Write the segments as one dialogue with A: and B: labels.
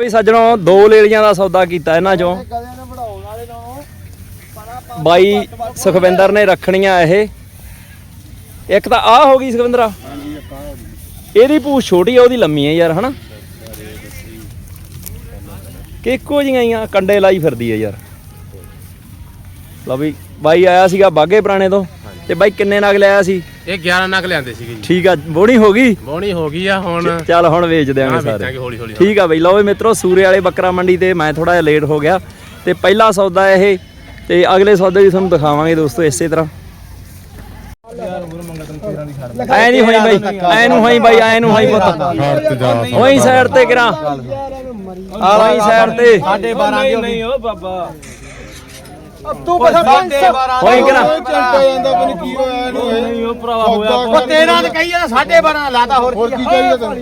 A: ਵੀ ਸੱਜਣੋ ਦੋ ਲੇਲੀਆਂ ਦਾ ਸੌਦਾ ਕੀਤਾ ਇਹਨਾਂ ਚੋਂ। ਬਾਈ ਸੁਖਵਿੰਦਰ ਨੇ ਰੱਖਣੀਆਂ ਇਹ। ਇੱਕ ਤਾਂ ਆਹ ਹੋ ਗਈ ਸੁਖਵਿੰਦਰਾ। ਇਹਦੀ ਪੂਛ ਛੋਟੀ ਆ ਉਹਦੀ ਲੰਮੀ ਆ ਯਾਰ ਹਨਾ? ਕਿ ਇੱਕੋ ਜਿਹੀਆਂ ਹੀ ਆ ਕੰਡੇ ਲਾਈ ਫਿਰਦੀ ਆ ਯਾਰ। ਲਓ ਵੀ ਬਾਈ ਆਇਆ ਸੀਗਾ ਬਾਗੇ ਪੁਰਾਣੇ ਤੋਂ। ਤੇ ਬਾਈ ਕਿੰਨੇ ਨਗ ਲਿਆਇਆ ਸੀ?
B: ਇਹ 11 ਨਗ ਲਿਆਂਦੇ ਸੀਗੇ ਜੀ।
A: ਠੀਕ ਆ ਬੋਣੀ ਹੋ ਗਈ?
B: ਬੋਣੀ ਹੋ ਗਈ ਆ ਹੁਣ
A: ਚੱਲ ਹੁਣ ਵੇਚ ਦਿਆਂਗੇ
B: ਹਾਂ
A: ਸਾਰੇ।
B: ਵੇਚਾਂਗੇ ਹੌਲੀ ਹੌਲੀ
A: ਠੀਕ ਆ ਬਈ ਲਓ ਵੀ ਮਿੱਤਰੋ ਸੂਰੇ ਵਾਲੇ ਬੱਕਰਾ ਮੰਡੀ ਤੇ ਮੈਂ ਥੋੜਾ ਜਿਹਾ ਲੇਟ ਹੋ ਗਿਆ। ਤੇ ਪਹਿਲਾ ਸੌਦਾ ਇਹ ਤੇ ਅਗਲੇ ਸੌਦੇ ਵੀ ਤੁਹਾਨੂੰ ਦਿਖਾਵਾਂਗੇ ਦੋਸਤੋ ਇਸੇ ਤਰ੍ਹਾਂ। ਐ ਨਹੀਂ ਹੋਈ ਬਾਈ ਐ ਨੂੰ ਹੋਈ ਬਾਈ ਐ ਨੂੰ ਹੋਈ ਪੁੱਤ। ਹੋਈ ਸਾਈਡ ਤੇ ਕਰਾਂ। ਹੋਈ ਸਾਈਡ ਤੇ।
C: ਸਾਡੇ 12 ਦੀ ਨਹੀਂ ਉਹ ਬਾਬਾ। ਤੂੰ ਪਤਾ
A: ਹੋਈ ਕਰਾਂ
C: ਚੰਟਾ ਜਾਂਦਾ ਮੈਨੂੰ ਕੀ ਹੋਇਆ ਇਹਨੂੰ ਨਹੀਂ ਉਹ ਭਰਾਵਾ ਹੋਇਆ ਉਹ 13 ਤੇ ਕਹੀ ਜਾਂਦਾ 12.5 ਲਾਤਾ ਹੋਰ ਹੋਰ ਕੀ ਚਾਹੀਦਾ ਤੈਨੂੰ?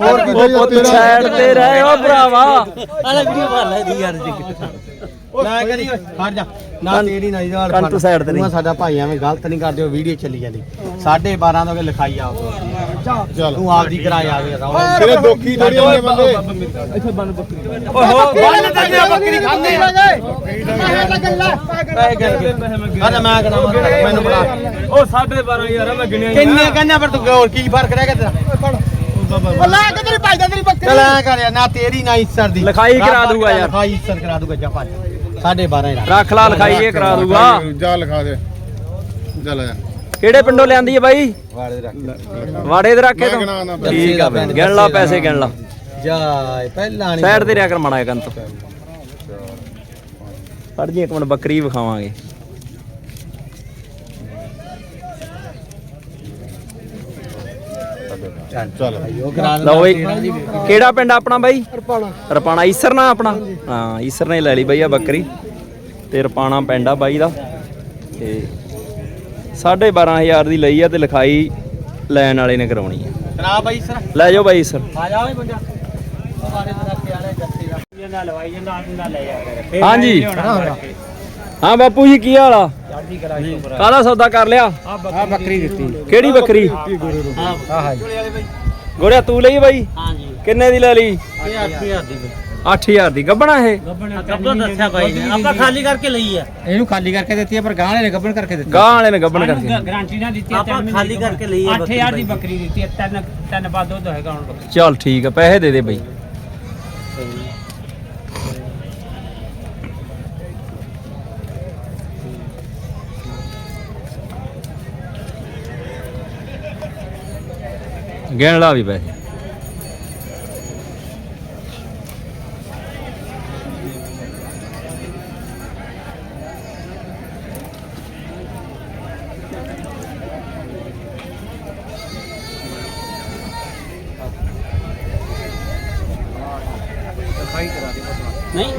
C: ਹੋਰ ਕੀ
A: ਉਹ ਪੁੱਤ ਸਾਈਡ ਤੇ ਰਹਿ ਓ ਭਰਾਵਾ।
C: ਨਾ ਕਰੀ ਓਏ ਹਟ ਜਾ। ਨਾ ਤੇਰੀ ਨਾ ਇਹਦਾ
A: ਕੰਨ ਤੂੰ side ਤੇ ਨਹੀਂ।
C: ਸਾਡਾ ਭਾਈ ਐਵੇਂ ਗਲਤ ਨਹੀਂ ਕਰਦੇ ਉਹ ਵੀਡੀਓ ਚੱਲੀ ਜਾਂਦੀ। 12.5 ਤੋਂ ਕੇ ਲਿਖਾਈ ਆ ਚੱਲ। ਤੂੰ ਆਪਦੀ ਕਰਾਈ ਆ ਗਿਆ ਤੇਰੇ ਦੁੱਖੀ ਥੋੜੀ ਹੁੰਦੇ ਬੰਦੇ। ਇੱਥੇ ਬੰਨ ਬੱਕਰੀ ਓਹੋ ਬੰਨ ਤਾਂ ਬੱਕਰੀ ਖਾਂਦੇ ਆ ਪੈਸੇ ਕਰਕੇ ਅਰੇ ਮੈਂ ਕਹਣਾ ਮੈਨੂੰ ਬਣਾ
D: ਉਹ 12.5 ਯਾਰ ਮੈਂ ਗਿਣਿਆ
C: ਕਿੰਨੇ ਕਹਿੰਦਾ ਪਰ ਤੂੰ ਹੋਰ ਕੀ ਫ਼ਰਕ ਰਹਿ ਗਿਆ ਤੇਰਾ? ਉਹ ਲੈ ਕੇ ਤੇਰੀ ਭਾਈ ਦਾ ਤੇਰੀ ਬੱਕਰੀ। ਚਲ ਐ ਕਰ ਯਾਰ, ਨਾ ਤੇਰੀ ਨਾ ਇੱਸਰ ਦੀ।
A: ਲਿਖਾਈ ਕਰਾ ਦੂਗਾ ਯਾਰ।
C: ਲਿਖਾਈ ਇੱਸਰ ਕਰਾ ਦੂਗਾ ਜਾ ਭਾਈ 12.5 ਦਾ
A: ਰੱਖ ਲਾ ਲਿਖਾਈ ਇਹ ਕਰਾ ਦੂਗਾ।
E: ਜਾ ਲਿਖਾ ਦੇ। ਚੱਲ ਆ
A: ਕਿਹੜੇ ਪਿੰਡੋਂ ਲਿਆਂਦੀ ਹੈ ਬਾਈ?
C: ਵਾੜੇ ਦੇ ਰੱਖ
A: ਵਾੜੇ ਦੇ ਰੱਖੇ
E: ਮੈਂ
A: ਤੋਂ। ਠੀਕ ਆ ਬਈ। ਗਿਣ ਲਾ ਪੈਸੇ ਗਿਣ ਲਾ।
C: ਜਾ ਪਹਿਲਾਂ ਨਹੀਂ
A: ਸਾਈਡ ਤੇ ਰਿਆ ਕਰ ਮਾੜਾ ਕੰਤ ਫੜ ਜੀ ਇੱਕ ਮਿੰਟ ਬੱਕਰੀ ਵਿਖਾਵਾਂਗੇ। ਲਓ ਬਈ ਕਿਹੜਾ ਪਿੰਡ ਆਪਣਾ ਬਾਈ? ਰਪਾਣਾ ਰਪਾਣਾ ਈਸਰ ਨਾ ਆਪਣਾ? ਹਾਂ ਈਸਰ ਨੇ ਲੈ ਲਈ ਬਾਈ ਆ ਬੱਕਰੀ। ਤੇ ਰਪਾਣਾ ਪਿੰਡ ਆ ਬਾਈ ਦਾ। ਤੇ 12500 ਦੀ ਲਈ ਆ ਤੇ ਲਿਖਾਈ ਲੈਣ ਵਾਲੇ ਨੇ ਕਰਾਉਣੀ ਆ।
C: ਕਰਾ ਬਾਈ ਸਰ।
A: ਲੈ ਜਾਓ ਬਾਈ ਈਸਰ
C: ਆ ਜਾ ਓਏ ਬੰਦਾ।
A: ਹਾਂਜੀ। ਹਾਂ ਬਾਪੂ ਜੀ ਕੀ ਹਾਲ ਆ? ਕਾਹਦਾ ਸੌਦਾ ਕਰ ਲਿਆ?
C: ਆ ਬੱਕਰੀ ਦਿੱਤੀ।
A: ਕਿਹੜੀ ਬੱਕਰੀ?
C: ਹਾਂ। ਹਾਂ
A: ਗੋਰਿਆ ਤੂੰ ਲਈ ਬਾਈ?
C: ਹਾਂਜੀ।
A: ਕਿੰਨੇ ਦੀ ਲੈ ਲਈ?
C: ਇਹ 8000 ਦੀ
A: 8000 ਦੀ ਗੱਬਣਾ ਇਹ।
C: ਗੱਬਨ ਦੱਸਿਆ ਭਾਈ ਨੇ। ਆਪਾਂ ਖਾਲੀ ਕਰਕੇ ਲਈ ਆ। ਇਹਨੂੰ ਖਾਲੀ ਕਰਕੇ ਦਿੱਤੀ ਆ ਪਰ ਗਾਂ ਵਾਲੇ ਨੇ ਗੱਬਨ ਕਰਕੇ ਦਿੱਤੀ
A: ਗਾਂ ਵਾਲੇ ਨੇ ਗੱਬਣ ਕਰਕੇ।
D: ਗਾਰੰਟੀ ਨਾ ਦਿੱਤੀ
C: ਆਪਾਂ ਖਾਲੀ ਕਰਕੇ ਲਈ ਆ
D: 8000 ਦੀ ਬੱਕਰੀ ਦਿੱਤੀ ਹੈ, ਤਿੰਨ ਤਿੰਨ ਬਾਅਦ ਦੁੱਧ ਹੋਏਗਾ ਹੁਣ ਬੱਕਰੀ।
A: ਚੱਲ ਠੀਕ ਆ ਪੈਸੇ ਦੇ ਦੇ ਬਈ। ਗਿਣ ਲਾ ਵੀ ਪੈਸੇ।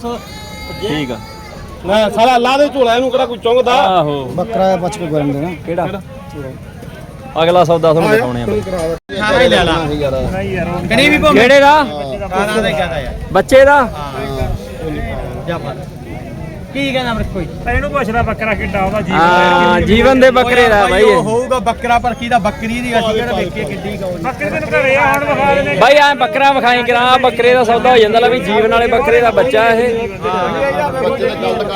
C: 100
A: ਠੀਕ ਆ।
E: ਨਾ ਸਾਲਾ ਲਾ ਦੇ ਝੋਲਾ ਇਹਨੂੰ ਕਿਹੜਾ ਕੋਈ ਚੁੰਗਦਾ?
A: ਆਹੋ।
C: ਬੱਕਰਾ ਹੈ ਬਚਕ ਗਰਮ ਦੇਣਾ।
A: ਕਿਹੜਾ? ਅਗਲਾ ਸੌਦਾ ਤੁਹਾਨੂੰ ਦਿਖਾਉਣੇ ਆ
C: ਹਾਂ ਲੈ ਲਾ। ਨਹੀਂ ਯਾਰ।
A: ਕਿਹੜੇ ਵੀ
C: ਕਿਹੜੇ ਦਾ? ਬੱਚੇ ਦਾ
A: ਬੱਚੇ ਦਾ? ਹਾਂ।
C: ਜਾ ਪਾ। ਕੀ ਕਹਿੰਦਾ ਮਰ ਕੋਈ?
D: ਪਰ ਇਹਨੂੰ ਪੁੱਛਦਾ ਬੱਕਰਾ ਕਿੱਡਾ ਉਹਦਾ ਜੀ
A: ਹਾਂ ਜੀਵਨ ਦੇ ਬੱਕਰੇ ਦਾ ਬਾਈ
C: ਉਹ
A: ਇਹ।
C: ਹੋਊਗਾ ਬੱਕਰਾ ਪਰ ਕੀ ਦਾ ਬੱਕਰੀ ਦੀ ਅਸੀਂ ਕਿਹੜਾ ਵੇਖੀਏ ਕਿੱਡੀ ਗਾਉ
D: ਬੱਕਰੀ ਤੈਨੂੰ ਘਰੇ ਆ ਹੁਣ ਵਿਖਾ ਦੇਣੇ
A: ਬਾਈ ਐ ਬੱਕਰਾ ਵਿਖਾਈ ਕਰਾਂ ਬੱਕਰੇ ਦਾ ਸੌਦਾ ਹੋ ਜਾਂਦਾ ਲੈ ਵੀ ਜੀਵਨ ਵਾਲੇ ਬੱਕਰੇ ਦਾ ਬੱਚਾ ਇਹ।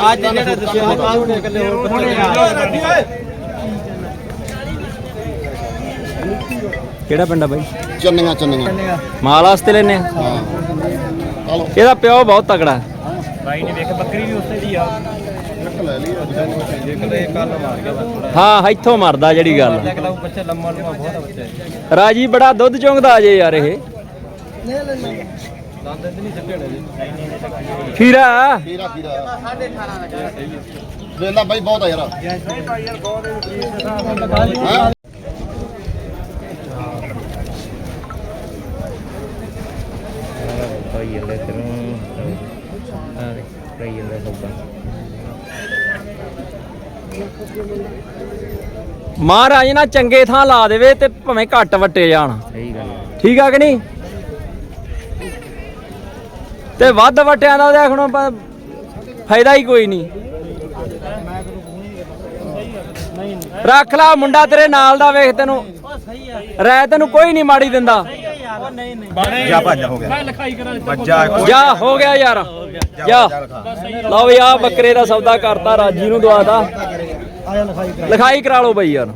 C: ਅੱਜ ਜਿਹੜਾ ਦੱਸਿਆ ਉਹ ਕਾਹਨੂੰ ਨੇ ਇਕੱਲੇ ਹੋਰ ਬੱਚੇ
A: ਕਿਹੜਾ ਪਿੰਡ ਆ ਬਾਈ?
E: ਚੰਨੀਆਂ ਚੰਨੀਆਂ।
A: ਮਾਲ ਵਾਸਤੇ ਲੈਨੇ ਆ?
E: ਹਾਂ।
A: ਇਹਦਾ ਪਿਓ ਬਹੁਤ ਤਗੜਾ ਹੈ।
D: ਬਾਈ ਨੇ ਵੇਖ ਬੱਕਰੀ ਵੀ ਉਸੇ ਦੀ ਆ।
E: ਇੱਕ ਲੈ ਲਈ
A: ਹਾਂ ਇੱਥੋਂ ਮਰਦਾ ਜਿਹੜੀ ਗੱਲ। ਆ।
C: ਕਿਲਾ ਬੱਚਾ ਲੰਮਾ ਲੰਮਾ ਬਹੁਤ ਬੱਚਾ
A: ਰਾਜੀ ਬੜਾ ਦੁੱਧ ਚੁੰਗਦਾ ਜੇ ਯਾਰ ਇਹ। ਖੀਰਾ?
E: ਫੀਰਾ ਫੀਰਾ 18.5 ਵੇਲਾ ਬਾਈ ਬਹੁਤ ਆ ਯਾਰ। ਹਾਂ
D: ਜਾਂਦੇ ਤੈਨੂੰ ਆ ਦੇ ਕਰੀ ਜਾਂਦਾ ਸੌਦਾ
A: ਮਹਾਰਾਜ ਨਾ ਚੰਗੇ ਥਾਂ ਲਾ ਦੇਵੇ ਤੇ ਭਾਵੇਂ ਘੱਟ ਵੱਟੇ ਜਾਣ।
D: ਸਹੀ ਗੱਲ ਹੈ।
A: ਠੀਕ ਆ ਕਿ ਨਹੀਂ? ਤੇ ਵੱਧ ਵਟਿਆਂ ਦਾ ਦੇਖ ਹੁਣ ਫਾਇਦਾ ਹੀ ਕੋਈ ਨਹੀਂ। ਰੱਖ ਲਾ ਮੁੰਡਾ ਤੇਰੇ ਨਾਲ ਦਾ ਵੇਖ ਤੈਨੂੰ। ਰਹਿ ਤੈਨੂੰ ਕੋਈ ਨਹੀਂ ਮਾੜੀ ਦਿੰਦਾ।
F: ਜਾ ਭੱਜ ਹੋ ਗਿਆ। ਭੱਜਾ
A: ਜਾ ਹੋ ਗਿਆ। ਯਾਰ। ਜਾ। ਲਓ ਵੀ ਆ ਬੱਕਰੇ ਦਾ ਸੌਦਾ ਕਰਤਾ ਰਾਜੀ ਨੂੰ ਦਵਾਤਾ ਲਿਖਾਈ ਕਰਾ। ਲਓ ਬਈ ਯਾਰ।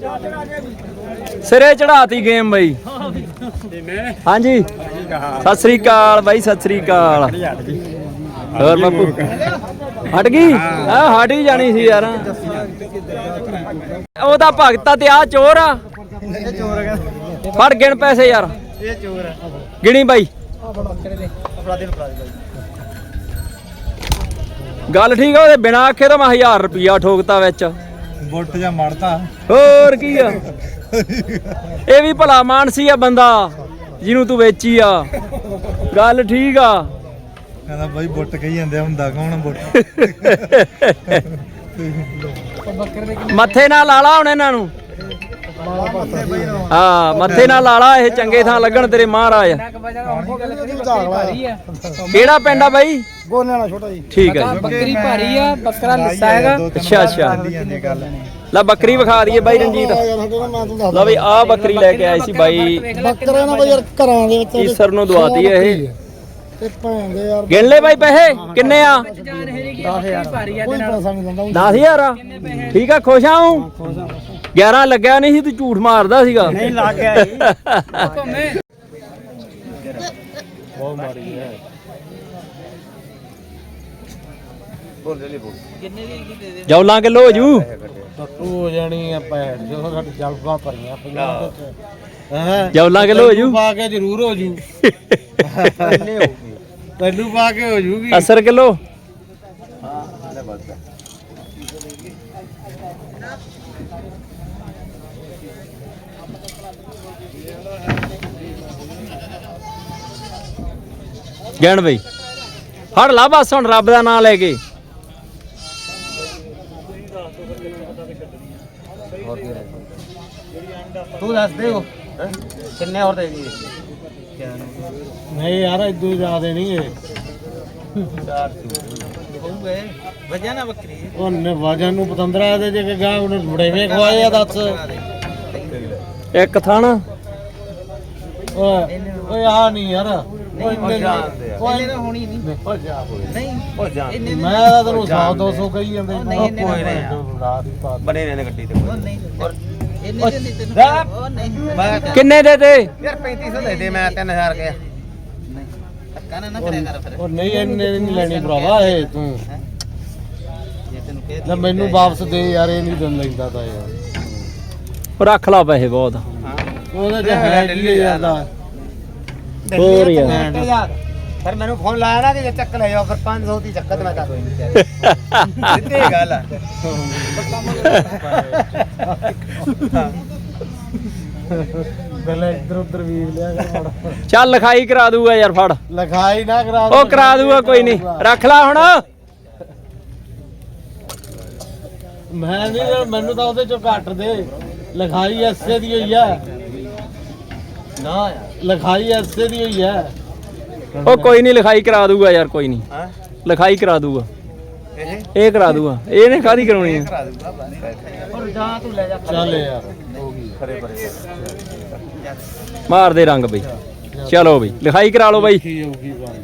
A: ਸਿਰੇ ਚੜਾਤੀ ਗੇਮ ਬਈ। ਹਾਂਜੀ। ਸਤਿ ਸ੍ਰੀ ਅਕਾਲ ਬਾਈ ਸਤਿ ਸ੍ਰੀ ਅਕਾਲ। ਹੋਰ ਬਾਪੂ? ਹਟ ਗਈ? ਆ ਹਟ ਹੀ ਜਾਣੀ ਸੀ ਯਾਰ। ਉਹਦਾ ਭਗਤਾ ਤੇ ਆ। ਚੋਰ ਆ ਫੜ ਗਿਣ ਪੈਸੇ ਯਾਰ।
F: ਇਹ ਚੋਰ ਹੈ
A: ਗਿਣੀ ਬਾਈ। ਗੱਲ ਠੀਕ ਆ ਉਹਦੇ ਬਿਨਾ ਆਖੇ ਤਾਂ ਮੈਂ 1000 ਰੁਪਿਆ ਠੋਕਤਾ ਵਿੱਚ।
F: ਬੁੱਟ ਜਾਂ ਮੜਤਾ।
A: ਹੋਰ ਕੀ ਆ? ਇਹ ਵੀ ਭਲਾ ਮਾਨਸੀ ਆ ਬੰਦਾ ਜਿਹਨੂੰ ਤੂੰ ਵੇਚੀ ਆ। ਗੱਲ ਠੀਕ ਆ।
F: ਕਹਿੰਦਾ ਬਾਈ ਬੁੱਟ ਕਹੀ ਜਾਂਦੇ ਹੁੰਦਾ ਕੌਣ ਬੁੱਟ?
A: ਮੱਥੇ ਨਾਲ ਲਾਲਾ ਹੁਣ ਇਹਨਾਂ ਨੂੰ। ਹਾਂ ਮੱਥੇ ਨਾਲ ਲਾਲਾ ਇਹ ਚੰਗੇ ਥਾਂ ਲੱਗਣ ਤੇਰੇ ਮਹਾਰਾਜ। ਕਿਹੜਾ ਪਿੰਡ ਆ ਬਾਈ?
F: ਗੋਨੇ ਵਾਲਾ ਛੋਟਾ ਜੀ
A: ਠੀਕ ਆ ਜੀ।
D: ਬੱਕਰੀ ਭਾਰੀ ਆ ਬੱਕਰਾ ਲਿੱਸਾ ਹੈਗਾ।
A: ਅੱਛਾ ਅੱਛਾ। ਲੈ ਬੱਕਰੀ ਵਿਖਾ ਦਈਏ ਬਾਈ ਰਣਜੀਤ। ਲਓ ਵੀ ਆ ਬੱਕਰੀ ਲੈ ਕੇ ਆਏ ਸੀ ਬਾਈ।
C: ਬੱਕਰੇ ਨਾ ਬਈ ਯਾਰ ਘਰਾਂ ਦੇ ਵਿੱਚ
A: ਈਸਰ ਨੂੰ ਦਵਾਤੀ ਇਹ।
C: ਤੇ ਯਾਰ
A: ਗਿਣ ਲੈ ਬਾਈ ਪੈਸੇ। ਕਿੰਨੇ ਆ?
D: ਭਾਰੀ ਆ
C: ਕੋਈ ਪੈਸਾ ਨਹੀਂ ਦਿੰਦਾ।
A: 10000 ਆ। ਠੀਕ ਆ ਖੁਸ਼ ਆ ਹੂੰ? 11 ਲੱਗਿਆ ਨਹੀਂ ਸੀ ਤੂੰ ਝੂਠ ਮਾਰਦਾ ਸੀਗਾ। ਨਹੀਂ ਲੱਗ ਗਿਆ ਜੌਲਾਂ ਕਿਲੋ ਹੋ। ਜੂ।
F: ਹੋ ਜਾਣੀ ਆ ਭੈਣ ਜੋ ਸਾਡੀ ਜਲਵਾ ਭਰੀਆਂ ਪਈਆਂ ਹਾਂ?
A: ਜੌਲਾਂ ਕਿਲੋ ਹੋ ਜੂ।
F: ਪਾ ਕੇ ਜ਼ਰੂਰ ਹੋ ਜੂ। ਤੈਨੂੰ ਪਾ ਕੇ ਹੋ ਜੂਗੀ।
A: ਅਸਰ ਕਿਲੋ। ਗਿਣ ਬਈ। ਫੜ ਲਾ ਬਸ ਹੁਣ ਰੱਬ ਦਾ ਨਾਮ ਲੈ ਕੇ।
F: ਤੂੰ ਦੱਸ ਦੇ ਉਹ। ਕਿੰਨੇ ਹੋਰ ਦੇਗੀ ਨਹੀਂ ਯਾਰ ਇਦੋਂ ਜਾ ਦੇਣੀ ਏ
D: ਵਜਾ ਨਾ ਬੱਕਰੀ
F: ਉਹਨੇ ਵਜਨ ਨੂੰ ਪਤੰਦਰਾ ਦੇ ਜੇ ਕਿ ਗਾਂ ਉਹਨੇ ਬੜੇਵੇਂ ਖਵਾਏ ਆ ਦੱਸ।
A: ਇੱਕ ਥਣ।
F: ਓਏ ਓਏ ਆ ਨਹੀਂ ਯਾਰ। ਓਏ ਇੰਨੇ ਓਏ
D: ਹੋਣੀ ਨਹੀਂ।
F: ਹੋ ਜਾ
D: ਨਹੀਂ
F: ਹੋ ਜਾ ਮੈਂ ਤਾਂ ਤੈਨੂੰ 100 200 ਕਹੀ ਜਾਂਦੇ
D: ਨਹੀਂ, ਇੰਨੇ
F: ਕੋਈ
D: ਨਹੀਂ
F: ਨਹੀਂ ਰਾਤ ਹੀ ਪਾ
C: ਬਣੇ ਨੇ ਗੱਡੀ ਤੇ
D: ਉਹ ਨਹੀਂ ਇੰਨੇ ਦੇ ਨਹੀਂ ਤੈਨੂੰ ਉਹ ਨਹੀਂ।
C: ਮੈਂ
A: ਕਿੰਨੇ ਦੇ ਦੇ
C: ਯਾਰ 3500 ਦੇ ਦੇ ਮੈਂ 3000 ਗਿਆ
D: ਧੱਕਾ ਨਾ ਨਾ ਕਰਿਆ ਕਰ ਫਿਰ।
F: ਉਹ ਨਹੀਂ ਇੰਨੇ ਦੀ ਨਹੀਂ ਲੈਣੀ ਭਰਾਵਾ ਇਹ ਤੂੰ।
D: ਜੇ ਤੈਨੂੰ ਕਹਿ
F: ਲੈ ਮੈਨੂੰ ਵਾਪਸ ਦੇ ਯਾਰ ਇਹ ਨਹੀਂ ਦਿਨ ਲੈਂਦਾ ਤਾਂ ਯਾਰ
A: ਰੱਖ ਲਾ ਪੈਸੇ ਬਹੁਤ।
F: ਉਹਦਾ ਜੇ ਹੈ ਜਾਂਦਾ
A: ਹੋਰ ਯਾਰ।
C: ਯਾਰ। ਫਿਰ ਮੈਨੂੰ ਫੋਨ ਲਾਇਆ ਨਾ ਕਿ ਜੇ ਚੱਕ ਲੈ ਜਾਓ ਫਿਰ 500 ਦੀ ਚੱਕਤ ਮੈਂ ਕਰ ਸਿੱਧੀ ਗੱਲ ਆ।
F: ਪਹਿਲਾਂ ਇੱਧਰ ਉੱਧਰ ਵੀਰ ਲਿਆ ਕਰ ਮਾੜਾ।
A: ਚੱਲ ਲਿਖਾਈ ਕਰਾ ਦੂਗਾ ਯਾਰ ਫੜ।
F: ਲਿਖਾਈ ਨਾ ਕਰਾ
A: ਉਹ ਕਰਾ ਦੂਗਾ ਕੋਈ ਨਹੀਂ। ਰੱਖ ਲਾ ਹੁਣ।
F: ਮੈਂ ਨਹੀਂ ਮੈਨੂੰ ਤਾਂ ਉਹਦੇ ਚੋਂ ਘੱਟ ਦੇ। ਲਿਖਾਈ ਐਸੇ ਦੀ ਹੋਈ ਆ।
C: ਨਾ ਯਾਰ
F: ਲਿਖਾਈ ਐਸੇ ਦੀ ਹੋਈ ਆ
A: ਉਹ ਕੋਈ ਨਹੀਂ ਲਿਖਾਈ ਕਰਾ ਦੂਗਾ ਯਾਰ ਕੋਈ ਨਹੀਂ।
C: ਹਾਂ?
A: ਲਿਖਾਈ ਕਰਾ ਦੂਗਾ।
C: ਇਹ?
A: ਇਹ ਕਰਾ ਦੂਗਾ। ਇਹਨੇ ਕਾਦੀ ਕਰਾਉਣੀ ਆ
C: ਕਰਾ ਦੂੰਗਾ ਬਸ
D: ਔਰ ਜਾ ਤੂੰ ਲੈ ਜਾ।
F: ਚੱਲ ਯਾਰ
C: ਖਰੇ ਪਰੇ।
A: ਮਾਰ ਦੇ ਰੰਗ ਬਈ। ਚਲੋ। ਬਈ ਲਿਖਾਈ ਕਰਾ ਲਓ ਬਈ।
F: ਕੀ ਹੋਊਗੀ ਬਾਤ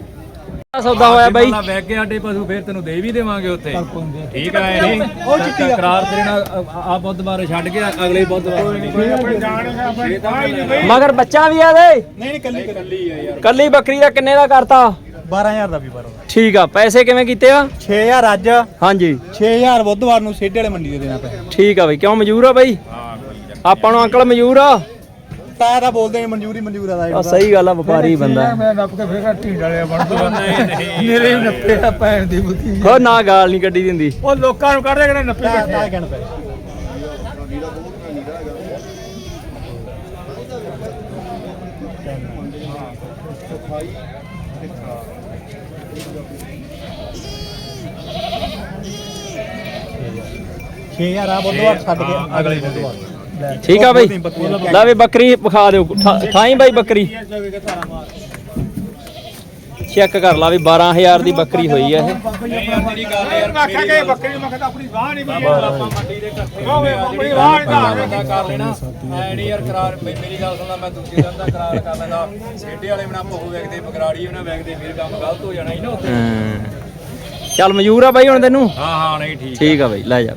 A: ਸੌਦਾ ਹੋਇਆ ਬਈ।
G: ਬੈਗ ਕੇ ਸਾਡੇ ਪਸ਼ੂ ਫਿਰ ਤੈਨੂੰ ਦੇ ਵੀ ਦੇਵਾਂਗੇ ਉੱਥੇ। ਠੀਕ ਹੈ ਨਹੀਂ? ਉਹ ਚਿੱਟੀ ਕਰਾਰ ਤੇਰੇ ਨਾਲ ਆ ਬੁੱਧਵਾਰ ਛੱਡ ਕੇ ਅਗਲੇ ਬੁੱਧਵਾਰ
A: ਮਗਰ ਬੱਚਾ ਵੀ ਆ ਦੇ। ਨਹੀਂ ਕੱਲੀ ਕੱਲੀ। ਆ ਯਾਰ। ਕੱਲੀ ਬੱਕਰੀ ਦਾ ਕਿੰਨੇ ਦਾ ਕਰਤਾ?
F: 12000 ਦਾ ਵੀ ਬਾਰੋ
A: ਠੀਕ ਆ ਪੈਸੇ ਕਿਵੇਂ ਕੀਤੇ ਆ?
F: 6000 ਅੱਜ।
A: ਹਾਂਜੀ।
F: 6000 ਬੁੱਧਵਾਰ ਨੂੰ ਸੇਡੇ ਵਾਲੇ ਮੰਡੀ ਦੇ ਦੇਣਾ ਪੈ
A: ਠੀਕ ਆ ਬਈ ਕਿਉਂ ਮਜੂਰ ਆ ਬਈ? ਆਪਾਂ ਨੂੰ ਅੰਕਲ ਮਜੂਰ ਆ।
F: ਤਾਂ ਤਾਂ ਬੋਲਦੇ ਨੇ ਮਨਜ਼ੂਰੀ ਮਨਜ਼ੂਰ ਦਾ
A: ਆ ਸਹੀ ਗੱਲ ਆ ਵਪਾਰੀ ਬੰਦਾ।
F: ਮੈਂ ਨੱਪ ਕੇ ਫੇਰ ਢੀਂਡ ਵਾਲਿਆ ਬਣ ਦੂਗਾ ਮੇਰੇ ਵੀ ਨੱਪੇ ਆ ਭੈਣ ਦੀ ਬੁੱਧੀ।
A: ਹੋ ਨਾ ਗਾਲ ਨਹੀਂ ਕੱਢੀ ਦਿੰਦੀ।
F: ਉਹ ਲੋਕਾਂ ਨੂੰ ਕੱਢਦੇ ਕਿਹੜੇ ਨੱਪੇ ਬੈਠੇ ਤਾਂ ਕਹਿਣ ਪਏ।
B: 6000 ਆ ਬੁੱਧਵਾਰ ਛੱਡ ਕੇ।
A: ਅਗਲੇ ਦਿਨ
G: ਠੀਕ ਆ ਬਾਈ। ਲੈ ਵੀ ਬੱਕਰੀ ਵਿਖਾ ਦਿਓ। ਠਾ- ਠਾਈ ਬਾਈ ਬੱਕਰੀ। ਚੈੱਕ ਕਰ ਲਾ ਵੀ 12000 ਦੀ ਬੱਕਰੀ ਹੋਈ ਆ ਇਹ। ਚੱਲ ਮਨਜ਼ੂਰ ਆ ਬਾਈ ਹੁਣ ਤੈਨੂੰ?
A: ਹਾਂ ਹਾਂ ਨਹੀਂ ਠੀਕ
G: ਠੀਕ ਆ ਬਾਈ ਲੈ ਜਾ।